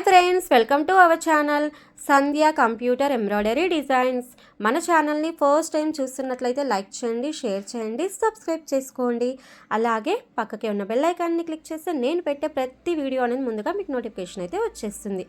hi friends welcome to our channel Sandhya computer embroidery designs మన ఛానల్ని first time చూస్తున్నట్లయితే like చేయండి share చేయండి సబ్స్క్రైబ్ చేసుకోండి. అలాగే పక్కకే ఉన్న బెల్ ఐకాన్ని క్లిక్ చేస్తే నేను పెట్టే ప్రతి వీడియో అనేది ముందుగా మీకు నోటిఫికేషన్ అయితే వచ్చేస్తుంది.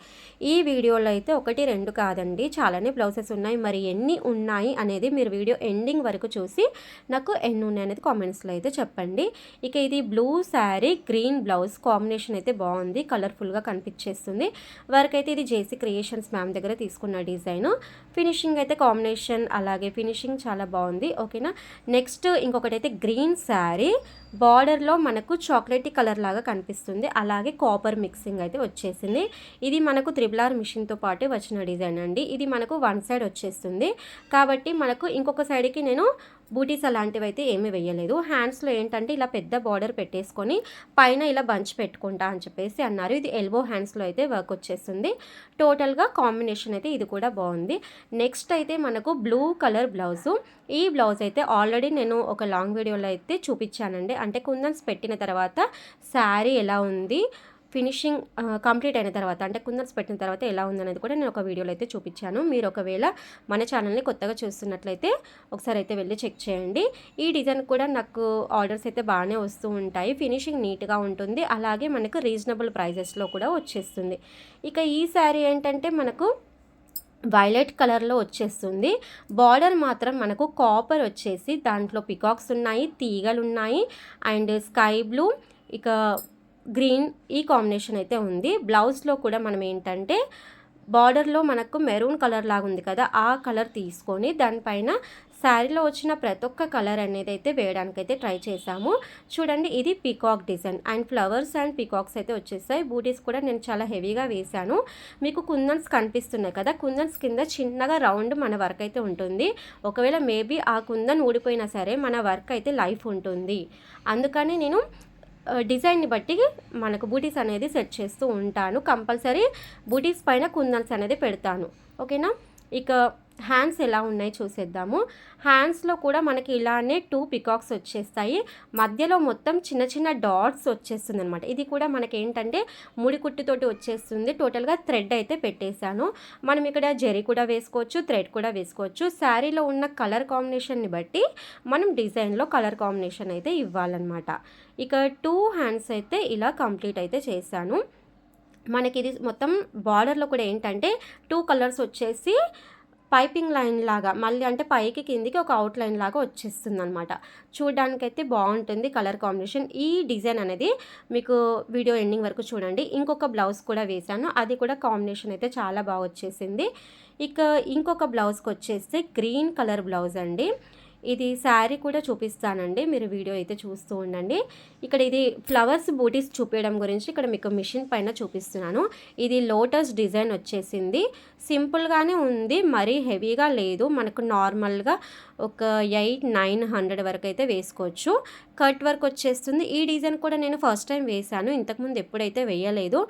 ఈ వీడియోలో అయితే ఒకటి రెండు కాదండి. చాలానే బ్లౌజెస్ ఉన్నాయి. మరి ఎన్ని ఉన్నాయి అనేది మీరు వీడియో ఎండింగ్ వరకు చూసి నాకు ఎన్ని ఉన్నాయి అనేది కామెంట్స్లో అయితే చెప్పండి. ఇక ఇది blue sari green blouse combination అయితే బాగుంది. కలర్ఫుల్గా కనిపించేస్తుంది. వరకైతే ఇది జేసీ క్రియేషన్స్ మ్యామ్ దగ్గర తీసుకున్న డిజైన్ ఫినిషింగ్ అయితే కాంబినేషన్ అలాగే ఫినిషింగ్ చాలా బాగుంది ఓకేనా? నెక్స్ట్ ఇంకొకటి అయితే గ్రీన్ శారీ. బార్డర్లో మనకు చాక్లెటీ కలర్ లాగా కనిపిస్తుంది. అలాగే కాపర్ మిక్సింగ్ అయితే వచ్చేసింది. ఇది మనకు త్రిబులార్ మిషన్తో పాటు వచ్చిన డిజైన్ అండి. ఇది మనకు వన్ సైడ్ వచ్చేస్తుంది. కాబట్టి మనకు ఇంకొక సైడ్కి నేను బూటీస్ అలాంటివి అయితే ఏమీ వేయలేదు. హ్యాండ్స్లో ఏంటంటే ఇలా పెద్ద బార్డర్ పెట్టేసుకొని పైన ఇలా బంచ్ పెట్టుకుంటా అని చెప్పేసి అన్నారు. ఇది ఎల్బో హ్యాండ్స్లో అయితే వర్క్ వచ్చేస్తుంది టోటల్గా కాంబినేషన్ అయితే ఇది కూడా బాగుంది. నెక్స్ట్ అయితే మనకు బ్లూ కలర్ బ్లౌజు. ఈ బ్లౌజ్ అయితే ఆల్రెడీ నేను ఒక లాంగ్ వీడియోలో అయితే చూపించానండి. అంటే కుందన్స్ పెట్టిన తర్వాత శారీ ఎలా ఉంది ఫినిషింగ్ కంప్లీట్ అయిన తర్వాత అంటే కుందన్స్ పెట్టిన తర్వాత ఎలా ఉందనేది కూడా నేను ఒక వీడియోలో అయితే చూపించాను. మీరు ఒకవేళ మన ఛానల్ని కొత్తగా చూస్తున్నట్లయితే ఒకసారి అయితే వెళ్ళి చెక్ చేయండి. ఈ డిజైన్ కూడా నాకు ఆర్డర్స్ అయితే బాగానే వస్తూ ఉంటాయి. ఫినిషింగ్ నీట్గా ఉంటుంది. అలాగే మనకు రీజనబుల్ ప్రైజెస్లో కూడా వచ్చేస్తుంది. ఇక ఈ శారీ ఏంటంటే మనకు వైలెట్ కలర్లో వచ్చేస్తుంది. బార్డర్ మాత్రం మనకు కాపర్ వచ్చేసి దాంట్లో పికాక్స్ ఉన్నాయి తీగలు ఉన్నాయి అండ్ స్కై బ్లూ ఇక గ్రీన్ ఈ కాంబినేషన్ అయితే ఉంది. బ్లౌజ్లో కూడా మనం ఏంటంటే బార్డర్లో మనకు మెరూన్ కలర్ లాగా ఉంది కదా ఆ కలర్ తీసుకొని దానిపైన శారీలో వచ్చిన ప్రతి ఒక్క కలర్ అనేది అయితే వేయడానికి అయితే ట్రై చేశాము. చూడండి ఇది peacock design. And flowers and peacocks అయితే వచ్చేసాయి. బూటీస్ కూడా నేను చాలా హెవీగా వేశాను. మీకు కుందన్స్ కనిపిస్తున్నాయి కదా కుందన్స్ కింద చిన్నగా రౌండ్ మన వర్క్ అయితే ఉంటుంది. ఒకవేళ మేబీ ఆ కుందన్ ఊడిపోయినా సరే మన వర్క్ అయితే లైఫ్ ఉంటుంది. అందుకని నేను డిజైన్ని బట్టి మనకు బూటీస్ అనేది సెట్ చేస్తూ ఉంటాను కంపల్సరీ బూటీస్ పైన కుందన్స్ అనేది పెడతాను. ఓకేనా? ఇక హ్యాండ్స్ ఎలా ఉన్నాయి చూసేద్దాము. హ్యాండ్స్లో కూడా మనకి ఇలానే టూ పికాక్స్ వచ్చేస్తాయి. మధ్యలో మొత్తం చిన్న చిన్న డాట్స్ వచ్చేస్తుంది అనమాట ఇది కూడా మనకి ఏంటంటే ముడి కుట్టుతోటి వచ్చేస్తుంది. టోటల్గా థ్రెడ్ అయితే పెట్టేశాను. మనం ఇక్కడ జెరీ కూడా వేసుకోవచ్చు థ్రెడ్ కూడా వేసుకోవచ్చు. శారీలో ఉన్న కలర్ కాంబినేషన్ని బట్టి మనం డిజైన్లో కలర్ కాంబినేషన్ అయితే ఇవ్వాలన్నమాట. ఇక టూ హ్యాండ్స్ అయితే ఇలా కంప్లీట్ అయితే చేశాను. మనకి ఇది మొత్తం బార్డర్లో కూడా ఏంటంటే టూ కలర్స్ వచ్చేసి పైపింగ్ లైన్ లాగా మళ్ళీ అంటే పైకి కిందికి ఒక అవుట్ లైన్ లాగా వచ్చేస్తుంది అనమాట చూడడానికైతే బాగుంటుంది కలర్ కాంబినేషన్. ఈ డిజైన్ అనేది మీకు వీడియో ఎండింగ్ వరకు చూడండి. ఇంకొక బ్లౌజ్ కూడా వేశాను. అది కూడా కాంబినేషన్ అయితే చాలా బాగా వచ్చేసింది. ఇక ఇంకొక బ్లౌజ్కి వచ్చేస్తే గ్రీన్ కలర్ బ్లౌజ్ అండి. ఇది శారీ కూడా చూపిస్తానండి. మీరు వీడియో అయితే చూస్తూ ఉండండి. ఇక్కడ ఇది ఫ్లవర్స్ బూటీస్ చూపించడం గురించి ఇక్కడ మీకు మిషన్ పైన చూపిస్తున్నాను. ఇది లోటస్ డిజైన్ వచ్చేసింది. సింపుల్గానే ఉంది మరీ హెవీగా లేదు. మనకు నార్మల్గా ఒక ఎయిట్ నైన్ హండ్రెడ్ వరకు అయితే వేసుకోవచ్చు. కట్ వర్క్ వచ్చేస్తుంది. ఈ డిజైన్ కూడా నేను ఫస్ట్ టైం వేశాను. ఇంతకుముందు ఎప్పుడైతే వేయలేదు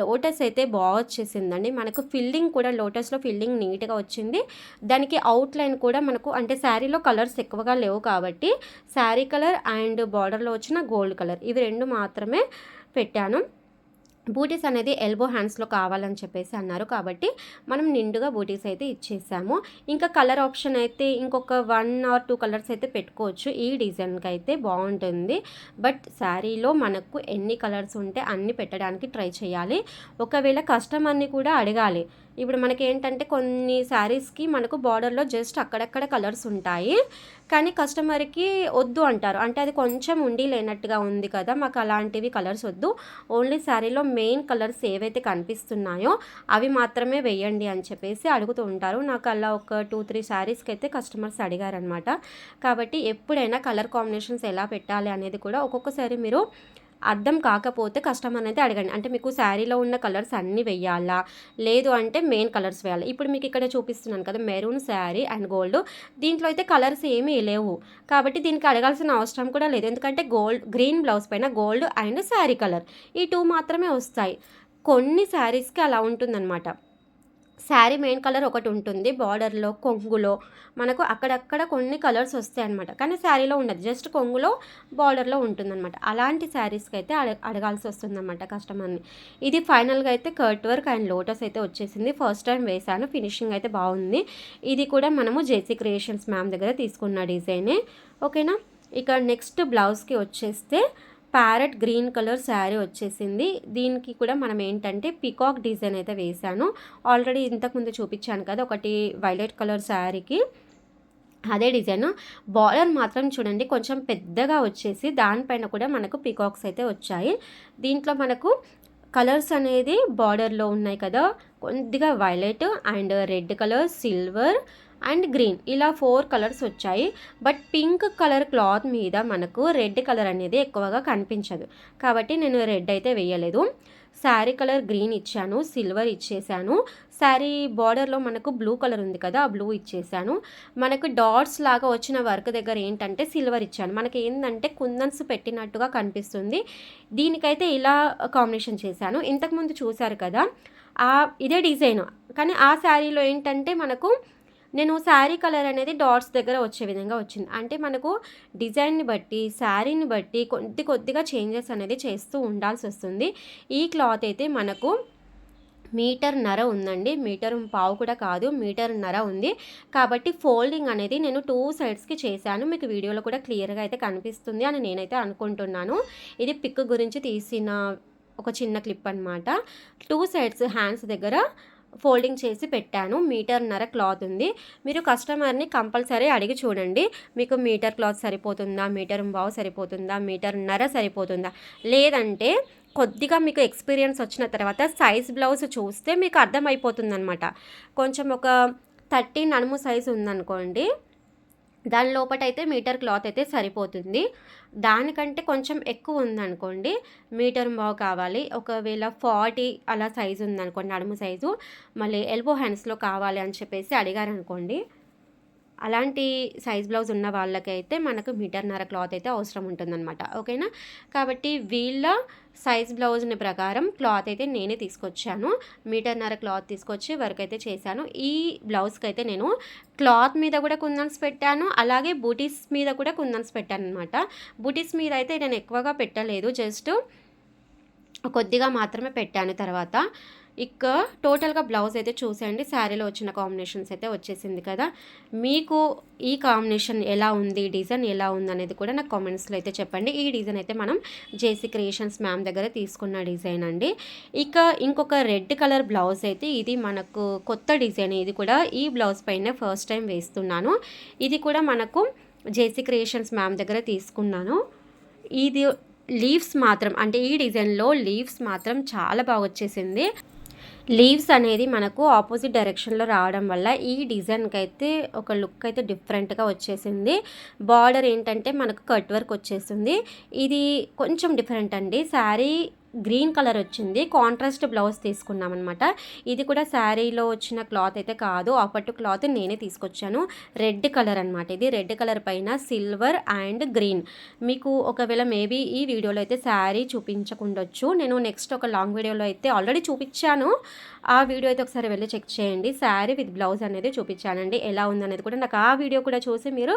లోటస్ అయితే బాగా వచ్చేసిందండి. మనకు ఫిల్లింగ్ కూడా లోటస్లో ఫిల్లింగ్ నీట్గా వచ్చింది. దానికి అవుట్లైన్ కూడా మనకు అంటే శారీలో కలర్స్ ఎక్కువగా లేవు కాబట్టి శారీ కలర్ అండ్ బార్డర్లో వచ్చిన గోల్డ్ కలర్. ఇవి రెండు మాత్రమే పెట్టాను. బూటీస్ అనేది ఎల్బో హ్యాండ్స్లో కావాలని చెప్పేసి అన్నారు కాబట్టి మనం నిండుగా బూటీస్ అయితే ఇచ్చేసాము. ఇంకా కలర్ ఆప్షన్ అయితే ఇంకొక వన్ ఆర్ టూ కలర్స్ అయితే పెట్టుకోవచ్చు. ఈ డిజైన్కి అయితే బాగుంటుంది. బట్ శారీలో మనకు ఎన్ని కలర్స్ ఉంటే అన్ని పెట్టడానికి ట్రై చేయాలి. ఒకవేళ కస్టమర్ని కూడా అడగాలి ఇప్పుడు మనకి ఏంటంటే కొన్ని శారీస్కి మనకు బార్డర్లో జస్ట్ అక్కడక్కడ కలర్స్ ఉంటాయి. కానీ కస్టమర్కి వద్దు అంటారు. అంటే అది కొంచెం ఉండి లేనట్టుగా ఉంది కదా మాకు అలాంటివి కలర్స్ వద్దు. ఓన్లీ శారీలో మెయిన్ కలర్స్ ఏవైతే కనిపిస్తున్నాయో అవి మాత్రమే వేయండి అని చెప్పేసి అడుగుతూ ఉంటారు. నాకు అలా ఒక టూ త్రీ శారీస్కి అయితే కస్టమర్స్ అడిగారనమాట కాబట్టి ఎప్పుడైనా కలర్ కాంబినేషన్స్ ఎలా పెట్టాలి అనేది కూడా ఒక్కొక్కసారి మీరు అర్థం కాకపోతే కస్టమర్ అయితే అడగండి. అంటే మీకు శారీలో ఉన్న కలర్స్ అన్నీ వెయ్యాలా? లేదు అంటే మెయిన్ కలర్స్ వేయాలి ఇప్పుడు మీకు ఇక్కడ చూపిస్తున్నాను కదా మెరూన్ శారీ అండ్ గోల్డ్. దీంట్లో అయితే కలర్స్ ఏమీ లేవు. కాబట్టి దీనికి అడగాల్సిన అవసరం కూడా లేదు. ఎందుకంటే గోల్డ్ గ్రీన్ బ్లౌజ్ పైన గోల్డ్ అండ్ శారీ కలర్ ఈ టూ మాత్రమే వస్తాయి. కొన్ని శారీస్కి అలా ఉంటుందన్నమాట. శారీ మెయిన్ కలర్ ఒకటి ఉంటుంది బార్డర్లో కొంగులో. మనకు అక్కడక్కడ కొన్ని కలర్స్ వస్తాయి అనమాట కానీ శారీలో ఉండదు. జస్ట్ కొంగులో బార్డర్లో ఉంటుందన్నమాట. అలాంటి శారీస్కి అయితే అడ అడగాల్సి వస్తుందన్నమాట కస్టమర్ని. ఇది ఫైనల్గా అయితే కర్ట్ వర్క్ అండ్ లోటస్ అయితే వచ్చేసింది. ఫస్ట్ టైం వేసాను ఫినిషింగ్ అయితే బాగుంది. ఇది కూడా మనము జేసీ క్రియేషన్స్ మ్యామ్ దగ్గర తీసుకున్న డిజైనే. ఓకేనా? ఇక నెక్స్ట్ బ్లౌజ్కి వచ్చేస్తే ప్యారెట్ గ్రీన్ కలర్ శారీ వచ్చేసింది. దీనికి కూడా మనం ఏంటంటే పికాక్ డిజైన్ అయితే వేశాను. ఆల్రెడీ ఇంతకుముందు చూపించాను కదా ఒకటి వైలెట్ కలర్ శారీకి. అదే డిజైన్. బార్డర్ మాత్రం చూడండి కొంచెం పెద్దగా వచ్చేసి దానిపైన కూడా మనకు పికాక్స్ అయితే వచ్చాయి. దీంట్లో మనకు కలర్స్ అనేది బార్డర్లో ఉన్నాయి కదా కొద్దిగా violet and red colour silver and green ఇలా ఫోర్ కలర్స్ వచ్చాయి. బట్ పింక్ కలర్ క్లాత్ మీద మనకు రెడ్ కలర్ అనేది ఎక్కువగా కనిపించదు. కాబట్టి నేను రెడ్ అయితే వేయలేదు. శారీ కలర్ గ్రీన్ ఇచ్చాను సిల్వర్ ఇచ్చేసాను. శారీ బార్డర్లో మనకు బ్లూ కలర్ ఉంది కదా ఆ బ్లూ ఇచ్చేసాను. మనకు డాట్స్ లాగా వచ్చిన వర్క్ దగ్గర ఏంటంటే సిల్వర్ ఇచ్చాను. మనకి ఏంటంటే కుందన్స్ పెట్టినట్టుగా కనిపిస్తుంది. దీనికైతే ఇలా కాంబినేషన్ చేశాను. ఇంతకుముందు చూశారు కదా ఆ ఇదే డిజైన్. కానీ ఆ శారీలో ఏంటంటే మనకు నేను శారీ కలర్ అనేది డాట్స్ దగ్గర వచ్చే విధంగా వచ్చింది. అంటే మనకు డిజైన్ని బట్టి శారీని బట్టి కొద్ది కొద్దిగా చేంజెస్ అనేది చేస్తూ ఉండాల్సి వస్తుంది. ఈ క్లాత్ అయితే మనకు మీటర్ నర ఉందండి. మీటర్ పావు కూడా కాదు మీటర్ నర ఉంది. కాబట్టి ఫోల్డింగ్ అనేది నేను టూ సైడ్స్కి చేశాను. మీకు వీడియోలో కూడా క్లియర్గా అయితే కనిపిస్తుంది అని నేనైతే అనుకుంటున్నాను. ఇది పిక్ గురించి తీసిన ఒక చిన్న క్లిప్ అనమాట టూ సైడ్స్ హ్యాండ్స్ దగ్గర ఫోల్డింగ్ చేసి పెట్టాను. మీటర్న్నర క్లాత్ ఉంది. మీరు కస్టమర్ని కంపల్సరీ అడిగి చూడండి. మీకు మీటర్ క్లాత్ సరిపోతుందా? మీటర్ బావు సరిపోతుందా? మీటర్న్నర సరిపోతుందా? లేదంటే కొద్దిగా మీకు ఎక్స్పీరియన్స్ వచ్చిన తర్వాత సైజ్ బ్లౌజ్ చూస్తే మీకు అర్థమైపోతుంది అనమాట కొంచెం ఒక థర్టీ నడుము సైజు ఉందనుకోండి. దాని లోపట అయితే మీటర్ క్లాత్ అయితే సరిపోతుంది. దానికంటే కొంచెం ఎక్కువ ఉందనుకోండి మీటర్ బాగు కావాలి. ఒకవేళ ఫార్టీ అలా సైజు ఉందనుకోండి నడుము సైజు మళ్ళీ ఎల్బో హ్యాండ్స్లో కావాలి అని చెప్పేసి అడిగారనుకోండి అలాంటి సైజ్ బ్లౌజ్ ఉన్న వాళ్ళకైతే మనకు మీటర్న్నర క్లాత్ అయితే అవసరం ఉంటుందన్నమాట. ఓకేనా? కాబట్టి వీళ్ళ సైజ్ బ్లౌజ్ని ప్రకారం క్లాత్ అయితే నేనే తీసుకొచ్చాను. మీటర్న్నర క్లాత్ తీసుకొచ్చి వర్క్ అయితే చేశాను. ఈ బ్లౌజ్కి అయితే నేను క్లాత్ మీద కూడా కుందన్స్ పెట్టాను. అలాగే బూటీస్ మీద కూడా కుందన్స్ పెట్టాను అనమాట బూటీస్ మీద అయితే నేను ఎక్కువగా పెట్టలేదు. జస్ట్ కొద్దిగా మాత్రమే పెట్టాను తర్వాత. ఇక టోటల్గా బ్లౌజ్ అయితే చూసేయండి. శారీలో వచ్చిన కాంబినేషన్స్ అయితే వచ్చేసింది కదా. మీకు ఈ కాంబినేషన్ ఎలా ఉంది? డిజైన్ ఎలా ఉంది అనేది కూడా నాకు కామెంట్స్లో అయితే చెప్పండి. ఈ డిజైన్ అయితే మనం జేసీ క్రియేషన్స్ మ్యామ్ దగ్గర తీసుకున్న డిజైన్ అండి. ఇక ఇంకొక రెడ్ కలర్ బ్లౌజ్ అయితే ఇది మనకు కొత్త డిజైన్. ఇది కూడా ఈ బ్లౌజ్ పైన ఫస్ట్ టైం వేస్తున్నాను. ఇది కూడా మనకు జేసీ క్రియేషన్స్ మ్యామ్ దగ్గర తీసుకున్నాను. ఇది లీవ్స్ మాత్రం అంటే ఈ డిజైన్లో లీవ్స్ మాత్రం చాలా బాగా వచ్చేసింది. లీవ్స్ అనేది మనకు ఆపోజిట్ డైరెక్షన్లో రావడం వల్ల ఈ డిజైన్కి అయితే ఒక లుక్ అయితే డిఫరెంట్గా వచ్చేసింది. బార్డర్ ఏంటంటే మనకు కట్ వర్క్ వచ్చేసింది. ఇది కొంచెం డిఫరెంట్ అండి. శారీ గ్రీన్ కలర్ వచ్చింది. కాంట్రాస్ట్ బ్లౌజ్ తీసుకున్నాం అనమాట ఇది కూడా శారీలో వచ్చిన క్లాత్ అయితే కాదు. ఆపట్టు క్లాత్ నేనే తీసుకొచ్చాను. రెడ్ కలర్ అనమాట ఇది. రెడ్ కలర్ పైన సిల్వర్ అండ్ గ్రీన్. మీకు ఒకవేళ మేబీ ఈ వీడియోలో అయితే శారీ చూపించకుండొచ్చు. నేను నెక్స్ట్ ఒక లాంగ్ వీడియోలో అయితే ఆల్రెడీ చూపించాను. ఆ వీడియో అయితే ఒకసారి వెళ్ళి చెక్ చేయండి. శారీ విత్ బ్లౌజ్ అనేది చూపించానండి. ఎలా ఉందనేది కూడా నాకు ఆ వీడియో కూడా చూసి మీరు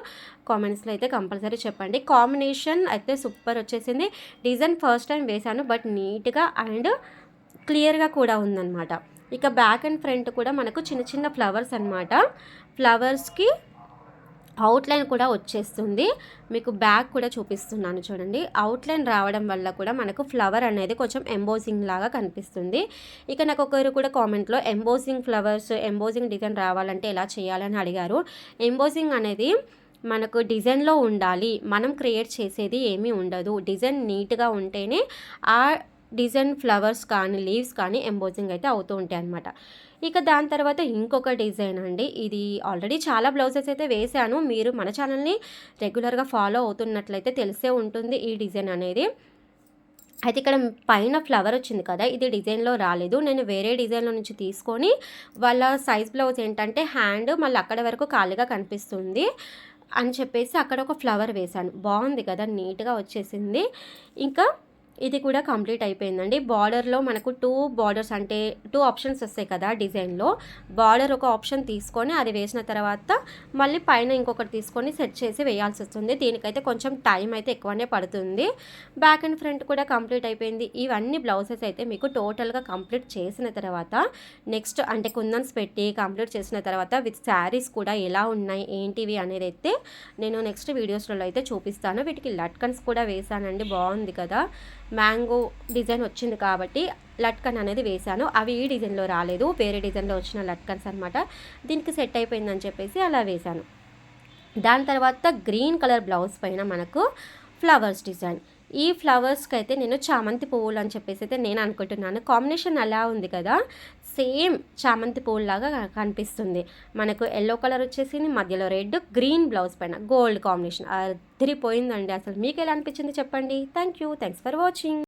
కామెంట్స్లో అయితే కంపల్సరీ చెప్పండి. కాంబినేషన్ అయితే సూపర్ వచ్చేసింది. డిజైన్ ఫస్ట్ టైం వేశాను బట్ నీట్గా అండ్ క్లియర్గా కూడా ఉందన్నమాట. ఇక బ్యాక్ అండ్ ఫ్రంట్ కూడా మనకు చిన్న చిన్న ఫ్లవర్స్ అనమాట ఫ్లవర్స్కి అవుట్లైన్ కూడా వచ్చేస్తుంది. మీకు బ్యాక్ కూడా చూపిస్తున్నాను చూడండి. అవుట్లైన్ రావడం వల్ల కూడా మనకు ఫ్లవర్ అనేది కొంచెం ఎంబోజింగ్ లాగా కనిపిస్తుంది. ఇక నాకు ఒకరు కూడా కామెంట్లో ఎంబోజింగ్ ఫ్లవర్స్ ఎంబోజింగ్ డిజైన్ రావాలంటే ఎలా చేయాలని అడిగారు. ఎంబోజింగ్ అనేది మనకు డిజైన్లో ఉండాలి. మనం క్రియేట్ చేసేది ఏమీ ఉండదు. డిజైన్ నీట్గా ఉంటేనే ఆ డిజైన్ ఫ్లవర్స్ కానీ లీవ్స్ కానీ ఎంబోజింగ్ అయితే అవుతూ ఉంటాయి అనమాట ఇక దాని తర్వాత ఇంకొక డిజైన్ అండి. ఇది ఆల్రెడీ చాలా బ్లౌజెస్ అయితే వేశాను. మీరు మన ఛానల్ని రెగ్యులర్గా ఫాలో అవుతున్నట్లయితే తెలిసే ఉంటుంది ఈ డిజైన్ అనేది. అయితే ఇక్కడ పైన ఫ్లవర్ వచ్చింది కదా ఇది డిజైన్లో రాలేదు. నేను వేరే డిజైన్లో నుంచి తీసుకొని వాళ్ళ సైజ్ బ్లౌజ్ ఏంటంటే హ్యాండ్ మళ్ళీ అక్కడ వరకు ఖాళీగా కనిపిస్తుంది అని చెప్పేసి అక్కడ ఒక ఫ్లవర్ వేశాను. బాగుంది కదా నీట్గా వచ్చేసింది. ఇంకా ఇది కూడా కంప్లీట్ అయిపోయిందండి. బార్డర్లో మనకు టూ బార్డర్స్ అంటే టూ ఆప్షన్స్ వస్తాయి కదా డిజైన్లో. బార్డర్ ఒక ఆప్షన్ తీసుకొని అది వేసిన తర్వాత మళ్ళీ పైన ఇంకొకటి తీసుకొని సెట్ చేసి వేయాల్సి వస్తుంది. దీనికైతే కొంచెం టైం అయితే ఎక్కువనే పడుతుంది. బ్యాక్ అండ్ ఫ్రంట్ కూడా కంప్లీట్ అయిపోయింది. ఇవన్నీ బ్లౌజెస్ అయితే మీకు టోటల్గా కంప్లీట్ చేసిన తర్వాత నెక్స్ట్ అంటే కుందన్స్ పెట్టి కంప్లీట్ చేసిన తర్వాత విత్ శారీస్ కూడా ఎలా ఉన్నాయి ఏంటివి అనేది అయితే నేను నెక్స్ట్ వీడియోస్లో అయితే చూపిస్తాను. వీటికి లట్కన్స్ కూడా వేసానండి. బాగుంది కదా. మ్యాంగో డిజైన్ వచ్చింది కాబట్టి లట్కన్ అనేది వేశాను. అవి ఈ డిజైన్లో రాలేదు. వేరే డిజైన్లో వచ్చిన లట్కన్స్ అనమాట దీనికి సెట్ అయిపోయిందని చెప్పేసి అలా వేశాను. దాని తర్వాత గ్రీన్ కలర్ బ్లౌజ్ పైన మనకు ఫ్లవర్స్ డిజైన్. ఈ ఫ్లవర్స్కి అయితే నేను చామంతి పువ్వులు అని చెప్పేసి అయితే నేను అనుకుంటున్నాను. కాంబినేషన్ అలా ఉంది కదా. సేమ్ చామంతి పూల్లాగా కనిపిస్తుంది. మనకు ఎల్లో కలర్ వచ్చేసింది మధ్యలో రెడ్ గ్రీన్ బ్లౌజ్ పైన గోల్డ్ కాంబినేషన్. అదిరిపోయిందండి. అసలు మీకు ఎలా అనిపించింది చెప్పండి. Thank you thanks for watching.